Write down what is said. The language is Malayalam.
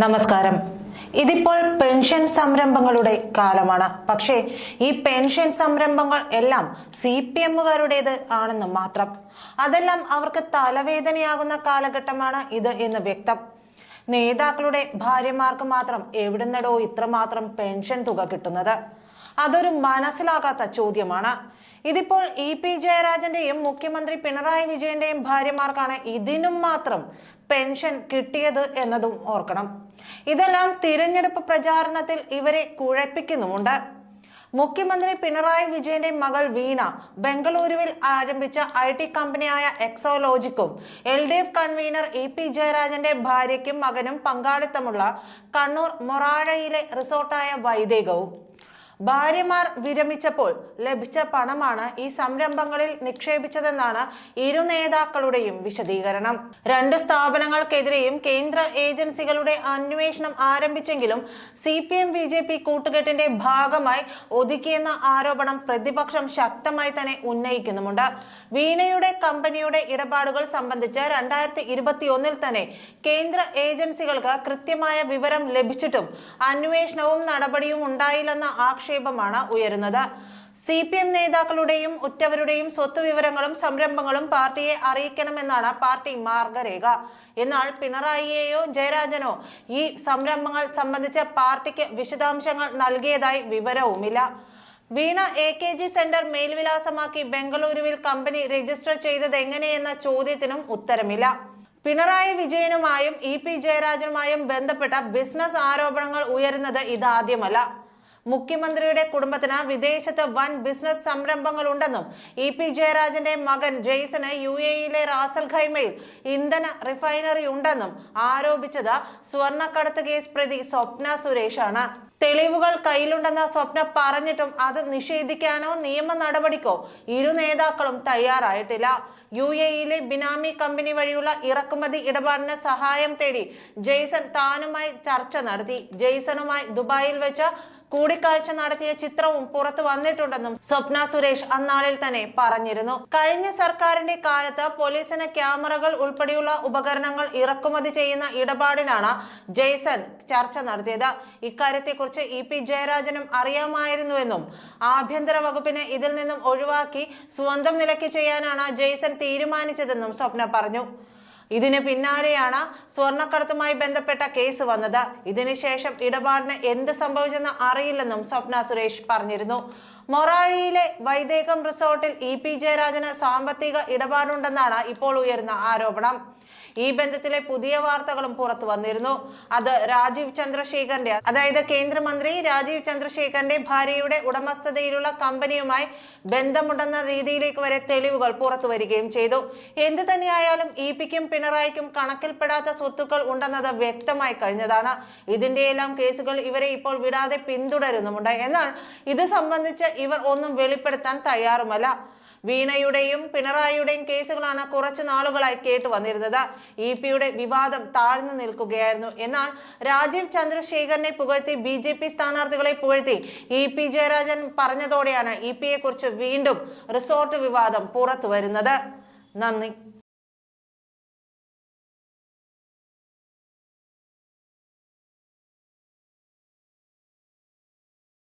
നമസ്കാരം. ഇതിപ്പോൾ പെൻഷൻ സംരംഭങ്ങളുടെ കാലമാണ്. പക്ഷേ ഈ പെൻഷൻ സംരംഭങ്ങൾ എല്ലാം സി പി എമ്മുകാരുടേത് ആണെന്ന് മാത്രം. അതെല്ലാം അവർക്ക് തലവേദനയാകുന്ന കാലഘട്ടമാണ് ഇത് എന്ന് വ്യക്തം. നേതാക്കളുടെ ഭാര്യമാർക്ക് മാത്രം എവിടുന്നടോ ഇത്രമാത്രം പെൻഷൻ തുക കിട്ടുന്നത്? അതൊരു മനസ്സിലാകാത്ത ചോദ്യമാണ്. ഇതിപ്പോൾ ഇ പി ജയരാജന്റെയും മുഖ്യമന്ത്രി പിണറായി വിജയന്റെയും ഭാര്യമാർക്കാണ് ഇതിനും മാത്രം പെൻഷൻ കിട്ടിയത് എന്നതും ഓർക്കണം. ഇതെല്ലാം തിരഞ്ഞെടുപ്പ് പ്രചാരണത്തിൽ ഇവരെ കുഴപ്പിക്കുന്നുമുണ്ട്. മുഖ്യമന്ത്രി പിണറായി വിജയന്റെ മകൾ വീണ ബംഗളൂരുവിൽ ആരംഭിച്ച ഐ ടി കമ്പനിയായ എക്സോലോജിക്കും L D F convener E P ജയരാജന്റെ ഭാര്യയ്ക്കും മകനും പങ്കാളിത്തമുള്ള കണ്ണൂർ മൊറാഴയിലെ റിസോർട്ടായ വൈദേകവും ഭാര്യമാർ വിരമിച്ചപ്പോൾ ലഭിച്ച പണമാണ് ഈ സംരംഭങ്ങളിൽ നിക്ഷേപിച്ചതെന്നാണ് ഇരു നേതാക്കളുടെയും വിശദീകരണം. രണ്ട് സ്ഥാപനങ്ങൾക്കെതിരെയും കേന്ദ്ര ഏജൻസികളുടെ അന്വേഷണം ആരംഭിച്ചെങ്കിലും C P M B J P കൂട്ടുകെട്ടിന്റെ ഭാഗമായി ഒതുക്കിയെന്ന ആരോപണം പ്രതിപക്ഷം ശക്തമായി തന്നെ ഉന്നയിക്കുന്നുമുണ്ട്. വീണയുടെ കമ്പനിയുടെ ഇടപാടുകൾ സംബന്ധിച്ച് രണ്ടായിരത്തി ഇരുപത്തി ഒന്നിൽ തന്നെ കേന്ദ്ര ഏജൻസികൾക്ക് കൃത്യമായ വിവരം ലഭിച്ചിട്ടും അന്വേഷണവും നടപടിയും ഉണ്ടായില്ലെന്ന ആക്ഷേപമാണ് ഉയരുന്നത്. സി പി എം നേതാക്കളുടെയും ഉറ്റവരുടെയും സ്വത്ത് വിവരങ്ങളും സംരംഭങ്ങളും പാർട്ടിയെ അറിയിക്കണമെന്നാണ് പാർട്ടി മാർഗരേഖ. എന്നാൽ പിണറായിയെയോ ജയരാജനോ ഈ സംരംഭങ്ങൾ സംബന്ധിച്ച് പാർട്ടിക്ക് വിശദാംശങ്ങൾ നൽകിയതായി വിവരവുമില്ല. Veena A K G center മേൽവിലാസമാക്കി ബംഗളൂരുവിൽ കമ്പനി രജിസ്റ്റർ ചെയ്തത് എങ്ങനെയെന്ന ചോദ്യത്തിനും ഉത്തരമില്ല. പിണറായി വിജയനുമായും ഇ പി ജയരാജനുമായും ബന്ധപ്പെട്ട ബിസിനസ് ആരോപണങ്ങൾ ഉയരുന്നത് ഇതാദ്യമല്ല. മുഖ്യമന്ത്രിയുടെ കുടുംബത്തിന് വിദേശത്ത് വൻ ബിസിനസ് സംരംഭങ്ങൾ ഉണ്ടെന്നും ഇ പി ജയരാജന്റെ മകൻ ജെയ്സന് യു എയിലെ റാസൽ ഖൈമയിൽ ഇന്ധന റിഫൈനറി ഉണ്ടെന്നും ആരോപിച്ചത് സ്വർണക്കടത്ത് കേസ് പ്രതി സ്വപ്ന സുരേഷാണ്. തെളിവുകൾ കയ്യിലുണ്ടെന്ന സ്വപ്ന പറഞ്ഞിട്ടും അത് നിഷേധിക്കാനോ നിയമ നടപടിക്കോ ഇരു നേതാക്കളും തയ്യാറായിട്ടില്ല. യു എയിലെ ബിനാമി കമ്പനി വഴിയുള്ള ഇറക്കുമതി ഇടപാടിന് സഹായം തേടി ജെയ്സൺ താനുമായി ചർച്ച നടത്തി. ജെയ്സണുമായി ദുബായിൽ വെച്ച് കൂടിക്കാഴ്ച നടത്തിയ ചിത്രവും പുറത്തു വന്നിട്ടുണ്ടെന്നും സ്വപ്ന സുരേഷ് അന്നാളിൽ തന്നെ പറഞ്ഞിരുന്നു. കഴിഞ്ഞ സർക്കാരിന്റെ കാലത്ത് പോലീസിന് ക്യാമറകൾ ഉൾപ്പെടെയുള്ള ഉപകരണങ്ങൾ ഇറക്കുമതി ചെയ്യുന്ന ഇടപാടിനാണ് ജെയ്സൺ ചർച്ച നടത്തിയത്. ഇക്കാര്യത്തെക്കുറിച്ച് ഇ പി ജയരാജനും അറിയാമായിരുന്നുവെന്നും ആഭ്യന്തര വകുപ്പിനെ ഇതിൽ നിന്നും ഒഴിവാക്കി സ്വന്തം നിലയ്ക്ക് ചെയ്യാനാണ് ജെയ്സൺ തീരുമാനിച്ചതെന്നും സ്വപ്ന പറഞ്ഞു. ഇതിന് പിന്നാലെയാണ് സ്വർണക്കടത്തുമായി ബന്ധപ്പെട്ട കേസ് വന്നത്. ഇതിനുശേഷം ഇടപാടിന് എന്ത് സംഭവിച്ചെന്ന് അറിയില്ലെന്നും സ്വപ്ന സുരേഷ് പറഞ്ഞിരുന്നു. മൊറാഴിയിലെ വൈദേകം റിസോർട്ടിൽ ഇ പി ജയരാജന് സാമ്പത്തിക ഇടപാടുണ്ടെന്നാണ് ഇപ്പോൾ ഉയരുന്ന ആരോപണം. ഈ ബന്ധത്തിലെ പുതിയ വാർത്തകളും പുറത്തു വന്നിരുന്നു. അത് രാജീവ് ചന്ദ്രശേഖറിന്റെ അതായത് കേന്ദ്രമന്ത്രി രാജീവ് ചന്ദ്രശേഖറിന്റെ ഭാര്യയുടെ ഉടമസ്ഥതയിലുള്ള കമ്പനിയുമായി ബന്ധമുണ്ടെന്ന രീതിയിലേക്ക് വരെ തെളിവുകൾ പുറത്തു വരികയും ചെയ്തു. എന്തു തന്നെയായാലും ഇ പിക്കും പിണറായിക്കും കണക്കിൽപ്പെടാത്ത സ്വത്തുക്കൾ ഉണ്ടെന്നത് വ്യക്തമായി കഴിഞ്ഞതാണ്. ഇതിന്റെയെല്ലാം കേസുകൾ ഇവരെ ഇപ്പോൾ വിടാതെ പിന്തുടരുന്നുമുണ്ട്. എന്നാൽ ഇത് സംബന്ധിച്ച് ഇവർ ഒന്നും വെളിപ്പെടുത്താൻ തയ്യാറുമല്ല. വീണയുടെയും പിണറായിയുടെയും കേസുകളാണ് കുറച്ചു നാളുകളായി കേട്ടു വന്നിരുന്നത്. ഇ പിയുടെ വിവാദം താഴ്ന്നു നിൽക്കുകയായിരുന്നു. എന്നാൽ രാജീവ് ചന്ദ്രശേഖരനെ പുകഴ്ത്തി ബി ജെ പി സ്ഥാനാർത്ഥികളെ പുകഴ്ത്തി ഇ പി ജയരാജൻ പറഞ്ഞതോടെയാണ് ഇ പിയെ കുറിച്ച് വീണ്ടും റിസോർട്ട് വിവാദം പുറത്തു വരുന്നത് നന്ദി.